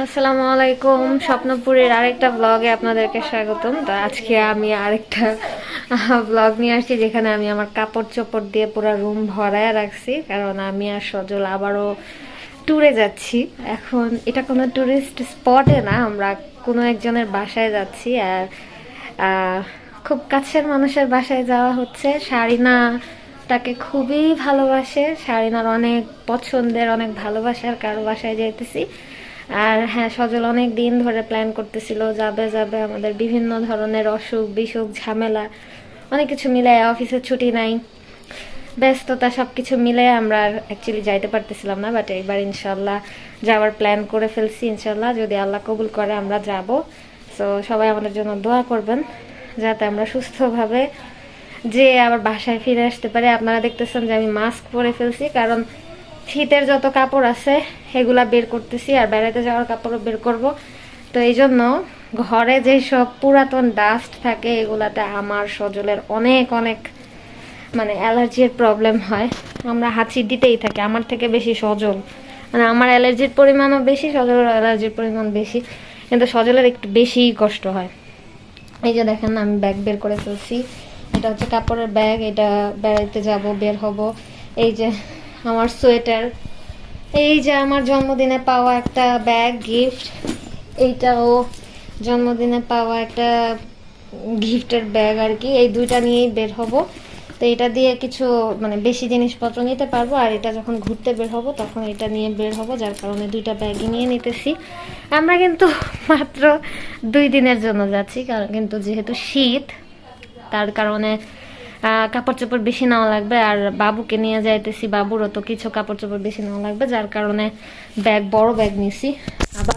আসসালামু আলাইকুম, স্বপ্নপুরের আরেকটা ব্লগে আপনাদেরকে স্বাগতম। তো আজকে আমি আরেকটা ব্লগ নিয়ে আসছি, যেখানে আমি আমার কাপড় চোপড় দিয়ে পুরো রুম ভরায় রাখছি। কারণ আমি আর সজল আবারও ট্যুরে যাচ্ছি। এখন এটা কোনো ট্যুরিস্ট স্পটে না, আমরা কোনো একজনের বাসায় যাচ্ছি। আর খুব কাছের মানুষের বাসায় যাওয়া হচ্ছে। শারিনা তাকে খুবই ভালোবাসে। শারিনার অনেক পছন্দের, অনেক ভালোবাসার কারও বাসায় যাইতেছি। আর হ্যাঁ সজল অনেক দিন ধরে প্ল্যান করতেছিল, যাবে যাবে, আমাদের বিভিন্ন ধরনের অসুখ, বিসুখ, ঝামেলা, অনেক কিছু মিলে অফিসের ছুটি নাই। ব্যস্ততা সব কিছু মিলে আমরা অ্যাকচুয়ালি যাইতে পারতেছিলাম না বাট এইবার ইনশাল্লাহ যাওয়ার প্ল্যান করে ফেলছি ইনশাল্লাহ যদি আল্লাহ কবুল করে, আমরা যাব। সো সবাই আমাদের জন্য দোয়া করবেন, যাতে আমরা সুস্থভাবে যে আবার বাসায় ফিরে আসতে পারে। আপনারা দেখতেছেন যে আমি মাস্ক পরে ফেলছি, কারণ শীতের যত কাপড় আছে সেগুলা বের করতেছি আর বেড়াতে যাওয়ার কাপড়ও বের করব। তো এই জন্য ঘরে যে সব পুরাতন ডাস্ট থাকে, এগুলাতে আমার সজলের অনেক অনেক মানে অ্যালার্জির প্রবলেম হয়। আমরা হাঁচি দিতেই থাকি, আমার থেকে বেশি সজল। মানে আমার অ্যালার্জির পরিমাণও বেশি, সজলের অ্যালার্জির পরিমাণ বেশি। কিন্তু সজলের একটু বেশিই কষ্ট হয়। এই যে দেখেন, আমি ব্যাগ বের করে ফেলছি। এটা হচ্ছে কাপড়ের ব্যাগ এটা বেড়াইতে যাব, বের হব। এই যে আমার সোয়েটার। এই যে আমার জন্মদিনে পাওয়া একটা ব্যাগ গিফট এইটাও জন্মদিনে পাওয়া একটা গিফটের ব্যাগ আর কি। এই দুইটা নিয়েই বের হব। তো এটা দিয়ে কিছু মানে বেশি জিনিসপত্র নিতে পারব। আর এটা যখন ঘুরতে বের হব, তখন এটা নিয়ে বের হব, যার কারণে দুইটা ব্যাগই নিয়ে নিতেছি। আমরা কিন্তু মাত্র দুই দিনের জন্য যাচ্ছি, কারণ কিন্তু যেহেতু শীত, তার কারণে কাপড় চোপড় বেশি নেওয়া লাগবে আর বাবুকে নিয়ে যাইতেছি, বাবুরও তো কিছু কাপড় চোপড় বেশি নেওয়া লাগবে, যার কারণে ব্যাগ বড় ব্যাগ নিছি। আবার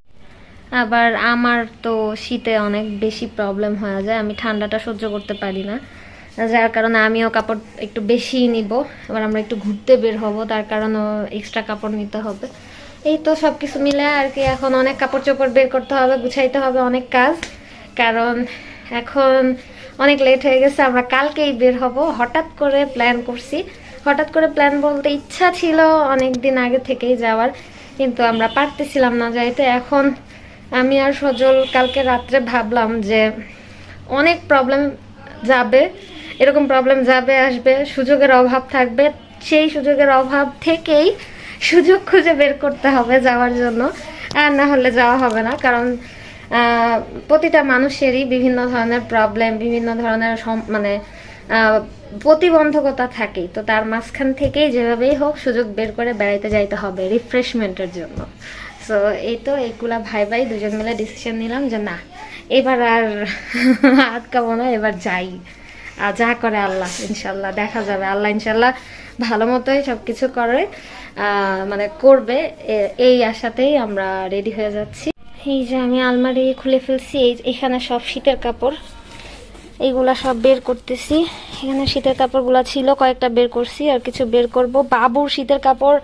আবার আমার তো শীতে অনেক বেশি প্রবলেম হয়ে যায়, আমি ঠান্ডাটা সহ্য করতে পারি না। যার কারণে আমিও কাপড় একটু বেশি নিব, এবার আমরা একটু ঘুরতে বের হব, তার কারণেও এক্সট্রা কাপড় নিতে হবে। এই তো সব কিছু মিলে আর কি, এখন অনেক কাপড় চোপড় বের করতে হবে, গুছাইতে হবে অনেক কাজ। কারণ এখন অনেক লেট হয়ে গেছে, আমরা কালকেই বের হব। হঠাৎ করে প্ল্যান করছি। হঠাৎ করে প্ল্যান বলতে ইচ্ছা ছিল অনেক দিন আগে থেকেই যাওয়ার, কিন্তু আমরা পারতেছিলাম না যাইতে। এখন আমি আর সজল কালকে রাত্রে ভাবলাম যে অনেক প্রবলেম যাবে, এরকম প্রবলেম যাবে, আসবে, সুযোগের অভাব থাকবে। সেই সুযোগের অভাব থেকেই সুযোগ খুঁজে বের করতে হবে যাওয়ার জন্য। আর না হলে যাওয়া হবে না, কারণ প্রতিটা মানুষেরই বিভিন্ন ধরনের প্রবলেম বিভিন্ন ধরনের মানে প্রতিবন্ধকতা থাকে। তো তার মাঝখান থেকেই যেভাবেই হোক সুযোগ বের করে বেড়াইতে যাইতে হবে রিফ্রেশমেন্টের জন্য। সো এই তো এইগুলা ভাই ভাই দুজন মিলে ডিসিশন নিলাম যে না, এবার আর আটকাবো না, এবার যাই। আর যা করে আল্লাহ, ইনশাল্লাহ, দেখা যাবে। আল্লাহ ইনশাল্লাহ ভালো মতোই সব কিছু করে মানে করবে। এই আশাতেই আমরা রেডি হয়ে যাচ্ছি। এই যে আমি আলমারি খুলে ফেলছি, এই এখানে সব শীতের কাপড়। এইগুলা সব বের করতেছি। এখানে শীতের কাপড়গুলো ছিল, কয়েকটা বের করছি আর কিছু বের করব। বাবুর শীতের কাপড়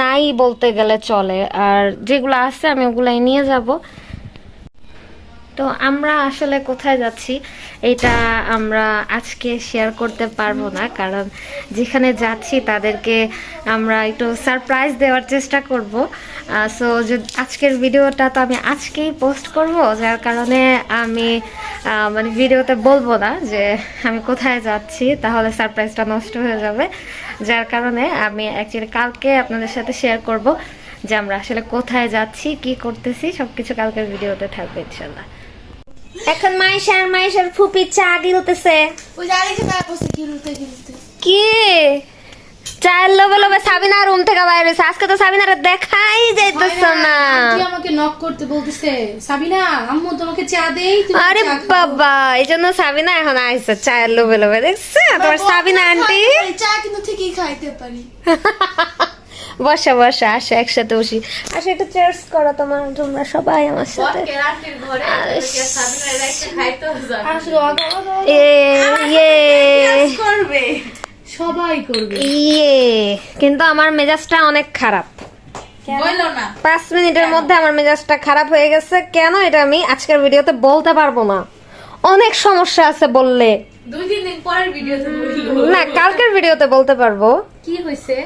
নাই বলতে গেলে চলে। আর যেগুলো আছে আমি ওগুলাই নিয়ে যাব। তো আমরা আসলে কোথায় যাচ্ছি? এটা আমরা আজকে শেয়ার করতে পারব না, কারণ যেখানে যাচ্ছি তাদেরকে আমরা একটু সারপ্রাইজ দেওয়ার চেষ্টা করব। সো আজকের ভিডিওটা তো আমি আজকেই পোস্ট করব, যার কারণে আমি মানে ভিডিওতে বলব না যে আমি কোথায় যাচ্ছি, তাহলে সারপ্রাইজটা নষ্ট হয়ে যাবে। যার কারণে আমি অ্যাকচুয়ালি কালকে আপনাদের সাথে শেয়ার করব যে আমরা আসলে কোথায় যাচ্ছি, কি করতেছি সব কিছু কালকের ভিডিওতে থাকবে, ইনশাল্লাহ। এখন মাইশার মাইশার ফুপি চা গিলতেছে ওই যে আরেকটা ব্যাগ বসে গিলতে গিলতে কি চায়ের লোভে লোভে সাবিনা রুম থেকে বাইরে হয়েছে। আজকে তো সাবিনারে দেখাই যাইতেছ না। আন্টি আমাকে নক করতে বলতেছে সাবিনা আম্মু তোমাকে চা দেই তুমি আরে বাবা এই জন্য সাবিনা এখন আইসে চায়ের লোভে লোভে দেখছে? তোমার সাবিনা আন্টি? চা কিন্তু ঠিকই খাইতে পারি। বসা বসা আসে একসাথে বসি। আসে একটু চেয়ার্স করো তোমার তোমরা সবাই আমার সাথে। ইয়ে। সবাই করবে। ইয়ে। কিন্তু আমার মেজাজটা অনেক খারাপ। পাঁচ মিনিটের মধ্যে আমার মেজাজটা খারাপ হয়ে গেছে। কেন এটা আমি আজকের ভিডিওতে বলতে পারব না? অনেক সমস্যা আছে বললে। দুই তিন দিন পরের ভিডিওতে না কালকের ভিডিওতে বলতে পারব। কি হয়েছে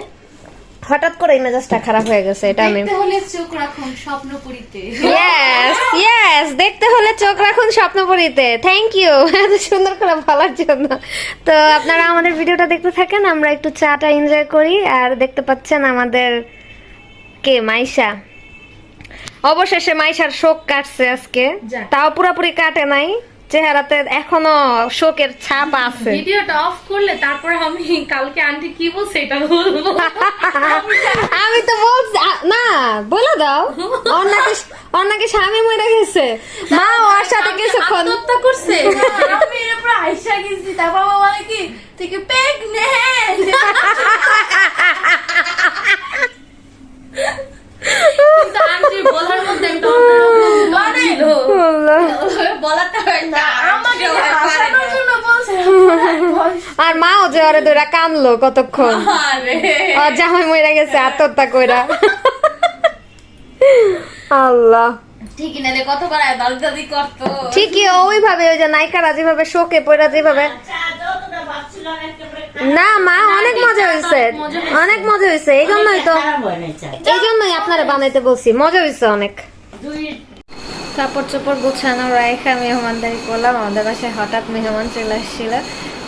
হঠাৎ করে মেজাজটা খারাপ হয়ে গেছে এটা আমি দেখতে হলে চোখ রাখুন স্বপ্নপুরীতে। ইয়েস ইয়েস দেখতে হলে চোখ রাখুন স্বপ্নপুরীতে। থ্যাংক ইউ এত সুন্দর করে বলার জন্য। তো আপনারা আমাদের ভিডিওটা দেখতে থাকেন আমরা একটু চাটা এনজয় করি আর দেখতে পাচ্ছেন আমাদের কে? মাইশা। অবশেষে মাইশার শোক কাটছে আজকে। তাও পুরোপুরি কাটে নাই। চেহারাতে এখনও শোকের ছাপ আছে। ভিডিওটা অফ করলে তারপরে আমি কালকে আন্টি কি বলছে এটা বলব। আমি তো বলছি না বলে দাও। ওর নাকি স্বামী মরে গেছে। মা ওর সাথে কিছুক্ষণ আত্মহত্যা করছে। আমি এর উপর আইসা গেছি। তার বাবা বলে কি থেকে প্রেগনেন্ট কিন্তু আন্টি বলার মধ্যে একটা অন্যরকম আর মাও যে ওরে ধরে কামলো কতক্ষণ। জামাই মরে গেছে আত্মহত্যা কইরা। আল্লাহ। ঠিকই ওইভাবে ওই যে নায়িকারা যেভাবে শোকে পড়া যেভাবে। না মা অনেক মজা হয়েছে অনেক মজা হয়েছে এই জন্যই তো। এই জন্যই আপনারা বানাইতে বলছি মজা হয়েছে অনেক। কাপড় চোপড় গুছানো রাখা মেহমানদারি করলাম। আমাদের বাসায় হঠাৎ মেহমান চলে আসছিল।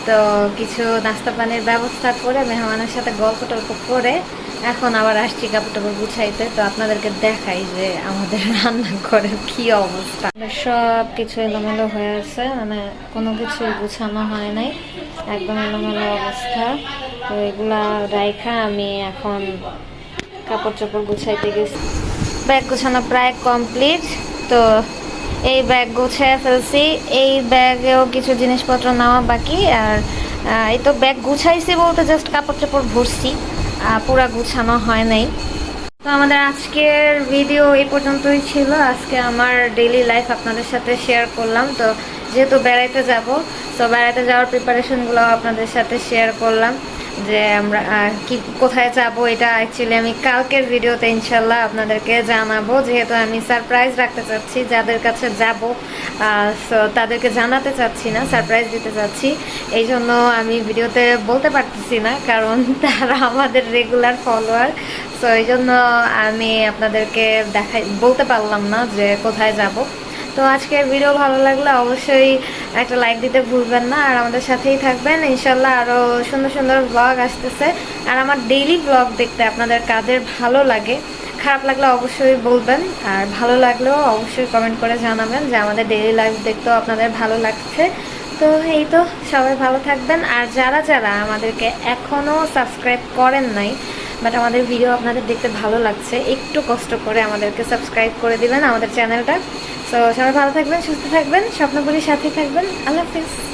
তো কিছু নাস্তা পানির ব্যবস্থা করে মেহমানের সাথে গল্প টল্প করে এখন আবার আসছি কাপড় টাপড় গুছাইতে। তো আপনাদেরকে দেখাই যে আমাদের রান্নাঘরের কি অবস্থা। সব কিছু এলোমেলো হয়ে আছে মানে কোনো কিছু গুছানো হয় নাই। একদম এলোমেলো অবস্থা। তো এগুলা রাইখা আমি এখন কাপড় চোপড় গুছাইতে গেছি। ব্যাগ গুছানো প্রায় কমপ্লিট। তো এই ব্যাগ গুছিয়ে ফেলছি। এই ব্যাগেও কিছু জিনিসপত্র নেওয়া বাকি। আর এই তো ব্যাগ গুছাইছি বলতে জাস্ট কাপড় চোপড় ভরছি পুরা গুছানো হয় নাই। তো আমাদের আজকের ভিডিও এই পর্যন্তই ছিল। আজকে আমার ডেইলি লাইফ আপনাদের সাথে শেয়ার করলাম। তো যেহেতু বেড়াইতে যাব, তো বেড়াইতে যাওয়ার প্রিপারেশনগুলো আপনাদের সাথে শেয়ার করলাম। যে আমরা কি, কোথায় যাব এটা অ্যাকচুয়ালি আমি কালকের ভিডিওতে ইনশাল্লাহ আপনাদেরকে জানাব, যেহেতু আমি সারপ্রাইজ রাখতে চাচ্ছি যাদের কাছে যাব সো তাদেরকে জানাতে চাচ্ছি না সারপ্রাইজ দিতে চাচ্ছি। এই জন্য আমি ভিডিওতে বলতে পারতেছি না, কারণ তারা আমাদের রেগুলার ফলোয়ার সো এই জন্য আমি আপনাদেরকে দেখাই, বলতে পারলাম না যে কোথায় যাব। তো আজকের ভিডিও ভালো লাগলে অবশ্যই একটা লাইক দিতে ভুলবেন না। আর আমাদের সাথেই থাকবেন। ইনশাল্লাহ আরও সুন্দর সুন্দর ব্লগ আসতেছে। আর আমার ডেইলি ব্লগ দেখতে আপনাদের কাদের ভালো লাগে, খারাপ লাগলে অবশ্যই বলবেন। আর ভালো লাগলেও অবশ্যই কমেন্ট করে জানাবেন যে আমাদের ডেইলি লাইফ দেখতেও আপনাদের ভালো লাগছে। তো এই তো, সবাই ভালো থাকবেন। আর যারা যারা আমাদেরকে এখনও সাবস্ক্রাইব করেন নাই বাট আমাদের ভিডিও আপনাদের দেখতে ভালো লাগছে, একটু কষ্ট করে আমাদেরকে সাবস্ক্রাইব করে দিবেন আমাদের চ্যানেলটা তো সবাই ভালো থাকবেন সুস্থ থাকবেন স্বপ্নপুরীর সাথে থাকবেন। আল্লাহ হাফিজ।